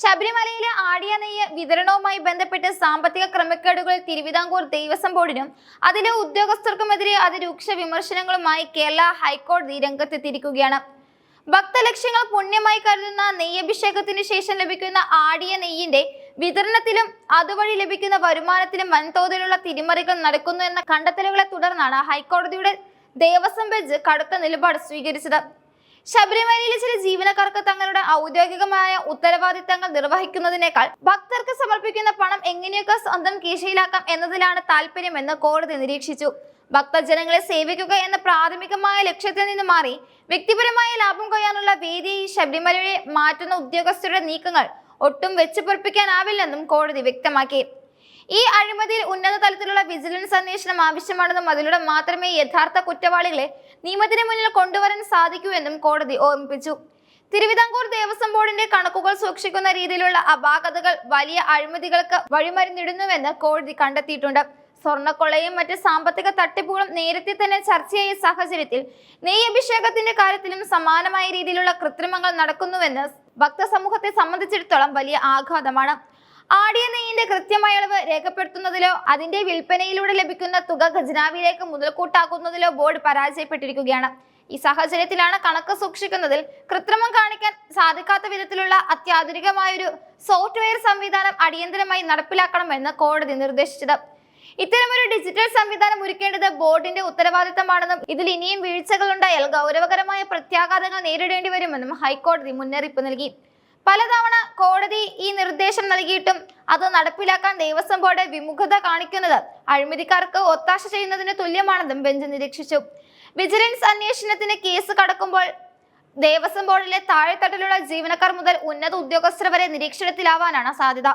ശബരിമലയിലെ ആടിയ നെയ്യ് വിതരണവുമായി ബന്ധപ്പെട്ട് സാമ്പത്തിക ക്രമക്കേടുകൾ തിരുവിതാംകൂർ ദേവസ്വം ബോർഡിനും അതിലെ ഉദ്യോഗസ്ഥർക്കുമെതിരെ അതിരൂക്ഷ വിമർശനങ്ങളുമായി കേരള ഹൈക്കോടതി രംഗത്തെത്തിയിരിക്കുകയാണ്. ഭക്തലക്ഷ്യങ്ങൾ പുണ്യമായി കരുതുന്ന നെയ്യഭിഷേകത്തിന് ശേഷം ലഭിക്കുന്ന ആടിയ നെയ്യിന്റെ വിതരണത്തിലും അതുവഴി ലഭിക്കുന്ന വരുമാനത്തിലും വൻതോതിലുള്ള തിരിമറികൾ നടക്കുന്നു എന്ന കണ്ടെത്തലുകളെ തുടർന്നാണ് ഹൈക്കോടതിയുടെ ദേവസ്വം ബെഞ്ച് കടുത്ത നിലപാട് സ്വീകരിച്ചത്. ശബരിമലയിലെ ചില ജീവനക്കാർക്ക് തങ്ങളുടെ ഔദ്യോഗികമായ ഉത്തരവാദിത്തങ്ങൾ നിർവഹിക്കുന്നതിനേക്കാൾ ഭക്തർക്ക് സമർപ്പിക്കുന്ന പണം എങ്ങനെയൊക്കെ സ്വന്തം കീശയിലാക്കാം എന്നതിലാണ് താല്പര്യമെന്ന് കോടതി നിരീക്ഷിച്ചു. ഭക്തജനങ്ങളെ സേവിക്കുക എന്ന പ്രാഥമികമായ ലക്ഷ്യത്തിൽ നിന്ന് മാറി വ്യക്തിപരമായ ലാഭം കൊയ്യാനുള്ള വേദി ശബരിമലയെ മാറ്റുന്ന ഉദ്യോഗസ്ഥരുടെ നീക്കങ്ങൾ ഒട്ടും വെച്ചു പൊറപ്പിക്കാനാവില്ലെന്നും കോടതി വ്യക്തമാക്കി. ഈ അഴിമതിയിൽ ഉന്നത തലത്തിലുള്ള വിജിലൻസ് അന്വേഷണം ആവശ്യമാണെന്നും അതിലൂടെ മാത്രമേ യഥാർത്ഥ കുറ്റവാളികളെ നിയമത്തിന് മുന്നിൽ കൊണ്ടുവരാൻ സാധിക്കൂ എന്നും കോടതി ഓർമ്മിപ്പിച്ചു. തിരുവിതാംകൂർ ദേവസ്വം ബോർഡിന്റെ കണക്കുകൾ സൂക്ഷിക്കുന്ന രീതിയിലുള്ള അപാകതകൾ വലിയ അഴിമതികൾക്ക് വഴിമരുന്നിടുന്നുവെന്ന് കോടതി കണ്ടെത്തിയിട്ടുണ്ട്. സ്വർണക്കൊള്ളയും മറ്റ് സാമ്പത്തിക തട്ടിപ്പുകളും നേരത്തെ തന്നെ ചർച്ചയായ സാഹചര്യത്തിൽ നെയ്യഭിഷേകത്തിന്റെ കാര്യത്തിലും സമാനമായ രീതിയിലുള്ള കൃത്രിമങ്ങൾ നടക്കുന്നുവെന്ന് ഭക്തസമൂഹത്തെ സംബന്ധിച്ചിടത്തോളം വലിയ ആഘാതമാണ്. ആടിയ നെയ്യിന്റെ കൃത്യമായ അളവ് രേഖപ്പെടുത്തുന്നതിലോ അതിന്റെ വിൽപ്പനയിലൂടെ ലഭിക്കുന്ന തുക ഖജനാവിലേക്ക് മുതൽക്കൂട്ടാക്കുന്നതിലോ ബോർഡ് പരാജയപ്പെട്ടിരിക്കുകയാണ്. ഈ സാഹചര്യത്തിലാണ് കണക്ക് സൂക്ഷിക്കുന്നതിൽ കൃത്രിമം കാണിക്കാൻ സാധിക്കാത്ത വിധത്തിലുള്ള അത്യാധുനികമായൊരു സോഫ്റ്റ്വെയർ സംവിധാനം അടിയന്തരമായി നടപ്പിലാക്കണമെന്ന് കോടതി നിർദ്ദേശിച്ചത്. ഇത്തരമൊരു ഡിജിറ്റൽ സംവിധാനം ഒരുക്കേണ്ടത് ബോർഡിന്റെ ഉത്തരവാദിത്തമാണെന്നും ഇതിൽ ഇനിയും വീഴ്ചകളുണ്ടായാൽ ഗൗരവകരമായ പ്രത്യാഘാതങ്ങൾ നേരിടേണ്ടി വരുമെന്നും ഹൈക്കോടതി മുന്നറിയിപ്പ് നൽകി. പലതവണ കോടതി ഈ നിർദ്ദേശം നൽകിയിട്ടും അത് നടപ്പിലാക്കാൻ ദേവസ്വം ബോർഡ് വിമുഖത കാണിക്കുന്നത് അഴിമതിക്കാർക്ക് ഒത്താശ ചെയ്യുന്നതിന് തുല്യമാണെന്നും ബെഞ്ച് നിരീക്ഷിച്ചു. വിജിലൻസ് അന്വേഷണത്തിന് കേസ് കടക്കുമ്പോൾ ദേവസ്വം ബോർഡിലെ താഴെത്തട്ടിലുള്ള ജീവനക്കാർ മുതൽ ഉന്നത ഉദ്യോഗസ്ഥർ വരെ നിരീക്ഷണത്തിലാവാനാണ് സാധ്യത.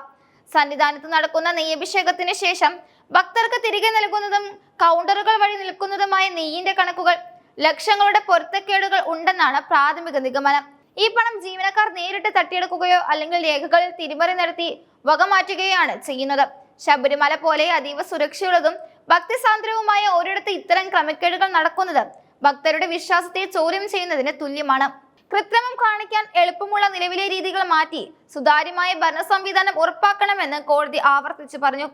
സന്നിധാനത്ത് നടക്കുന്ന നെയ്യഭിഷേകത്തിന് ശേഷം ഭക്തർക്ക് തിരികെ നൽകുന്നതും കൗണ്ടറുകൾ വഴി നിൽക്കുന്നതുമായ നെയ്യിന്റെ കണക്കുകൾ ലക്ഷങ്ങളുടെ പൊരുത്തക്കേടുകൾ ഉണ്ടെന്നാണ് പ്രാഥമിക നിഗമനം. ഈ പണം ജീവനക്കാർ നേരിട്ട് തട്ടിയെടുക്കുകയോ അല്ലെങ്കിൽ രേഖകളിൽ തിരിമറി നടത്തി വകമാറ്റുകയാണ് ചെയ്യുന്നത്. ശബരിമല പോലെ അതീവ സുരക്ഷയുള്ളതും ഭക്തിസാന്ദ്രവുമായ ഒരിടത്ത് ഇത്തരം ക്രമക്കേടുകൾ നടക്കുന്നത് ഭക്തരുടെ വിശ്വാസത്തെ ചോദ്യം ചെയ്യുന്നതിന് തുല്യമാണ്. കൃത്രിമം കാണിക്കാൻ എളുപ്പമുള്ള നിലവിലെ രീതികൾ മാറ്റി സുതാര്യമായ ഭരണ സംവിധാനം ഉറപ്പാക്കണമെന്ന് കോടതി ആവർത്തിച്ചു പറഞ്ഞു.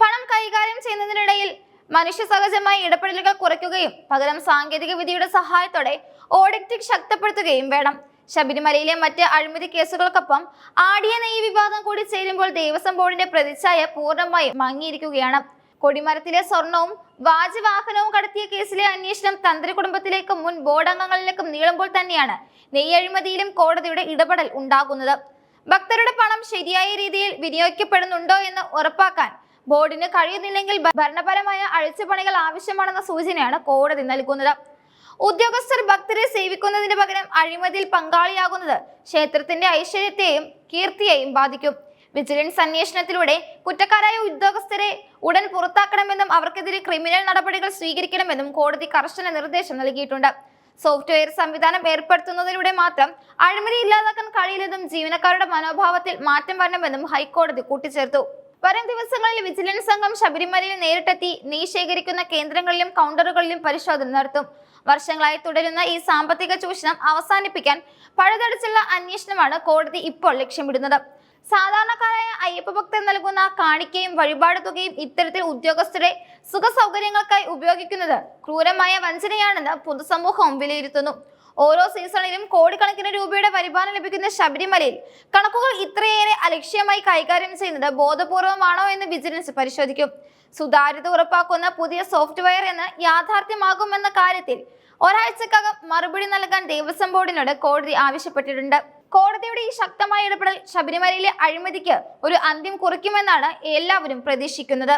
പണം കൈകാര്യം ചെയ്യുന്നതിനിടയിൽ മനുഷ്യ സഹജമായ ഇടപെടലുകൾ കുറയ്ക്കുകയും പകരം സാങ്കേതിക വിദ്യയുടെ സഹായത്തോടെ ഓഡിറ്റിംഗ് ശക്തിപ്പെടുത്തുകയും വേണം. ശബരിമലയിലെ മറ്റ് അഴിമതി കേസുകൾക്കൊപ്പം ആടിയ നെയ്യ് വിവാദം കൂടി ചേരുമ്പോൾ ദേവസ്വം ബോർഡിന്റെ പ്രതിച്ഛായ പൂർണമായും മങ്ങിയിരിക്കുകയാണ്. കൊടിമരത്തിലെ സ്വർണവും വാജവാഹനവും കടത്തിയ കേസിലെ അന്വേഷണം തന്ത്രി കുടുംബത്തിലേക്കും മുൻ ബോർഡ് അംഗങ്ങളിലേക്കും നീളുമ്പോൾ തന്നെയാണ് നെയ്യ് അഴിമതിയിലും കോടതിയുടെ ഇടപെടൽ ഉണ്ടാകുന്നത്. ഭക്തരുടെ പണം ശരിയായ രീതിയിൽ വിനിയോഗിക്കപ്പെടുന്നുണ്ടോ എന്ന് ഉറപ്പാക്കാൻ ബോർഡിന് കഴിയുന്നില്ലെങ്കിൽ ഭരണപരമായ അഴിച്ചുപണികൾ ആവശ്യമാണെന്ന സൂചനയാണ് കോടതി നൽകുന്നത്. ഉദ്യോഗസ്ഥർ ഭക്തരെ സേവിക്കുന്നതിന് പകരം അഴിമതിയിൽ പങ്കാളിയാകുന്നത് ക്ഷേത്രത്തിന്റെ ഐശ്വര്യത്തെയും കീർത്തിയെയും ബാധിക്കും. വിജിലൻസ് അന്വേഷണത്തിലൂടെ കുറ്റക്കാരായ ഉദ്യോഗസ്ഥരെ ഉടൻ പുറത്താക്കണമെന്നും അവർക്കെതിരെ ക്രിമിനൽ നടപടികൾ സ്വീകരിക്കണമെന്നും കോടതി കർശന നിർദ്ദേശം നൽകിയിട്ടുണ്ട്. സോഫ്റ്റ്വെയർ സംവിധാനം ഏർപ്പെടുത്തുന്നതിലൂടെ മാത്രം അഴിമതി ഇല്ലാതാക്കാൻ കഴിയില്ലെന്നും ജീവനക്കാരുടെ മനോഭാവത്തിൽ മാറ്റം വരണമെന്നും ഹൈക്കോടതി കൂട്ടിച്ചേർത്തു. വരും ദിവസങ്ങളിൽ വിജിലൻസ് സംഘം ശബരിമലയിൽ നേരിട്ടെത്തി നെയ് ശേഖരിക്കുന്ന കേന്ദ്രങ്ങളിലും കൗണ്ടറുകളിലും പരിശോധന നടത്തും. വർഷങ്ങളായി തുടരുന്ന ഈ സാമ്പത്തിക ചൂഷണം അവസാനിപ്പിക്കാൻ പഴുതടച്ചുള്ള അന്വേഷണമാണ് കോടതി ഇപ്പോൾ ലക്ഷ്യമിടുന്നത്. സാധാരണക്കാരായ അയ്യപ്പ ഭക്തർ നൽകുന്ന കാണിക്കയും വഴിപാട് തുകയും ഇത്തരത്തിൽ ഉദ്യോഗസ്ഥരുടെ സുഖ സൗകര്യങ്ങൾക്കായി ഉപയോഗിക്കുന്നത് ക്രൂരമായ വഞ്ചനയാണെന്ന് പൊതുസമൂഹവും വിലയിരുത്തുന്നു. ഓരോ സീസണിലും കോടിക്കണക്കിന് രൂപയുടെ വരുമാനം ലഭിക്കുന്ന ശബരിമലയിൽ കണക്കുകൾ ഇത്രയേറെ അലക്ഷ്യമായി കൈകാര്യം ചെയ്യുന്നത് ബോധപൂർവമാണോ എന്ന് വിജിലൻസ് പരിശോധിക്കും. സുതാര്യത ഉറപ്പാക്കുന്ന പുതിയ സോഫ്റ്റ്വെയർ എന്ന് യാഥാർത്ഥ്യമാകുമെന്ന കാര്യത്തിൽ ഒരാഴ്ചക്കകം മറുപടി നൽകാൻ ദേവസ്വം ബോർഡിനോട് കോടതി ആവശ്യപ്പെട്ടിട്ടുണ്ട്. കോടതിയുടെ ഈ ശക്തമായ ഇടപെടൽ ശബരിമലയിലെ അഴിമതിക്ക് ഒരു അന്ത്യം കുറിക്കുമെന്നാണ് എല്ലാവരും പ്രതീക്ഷിക്കുന്നത്.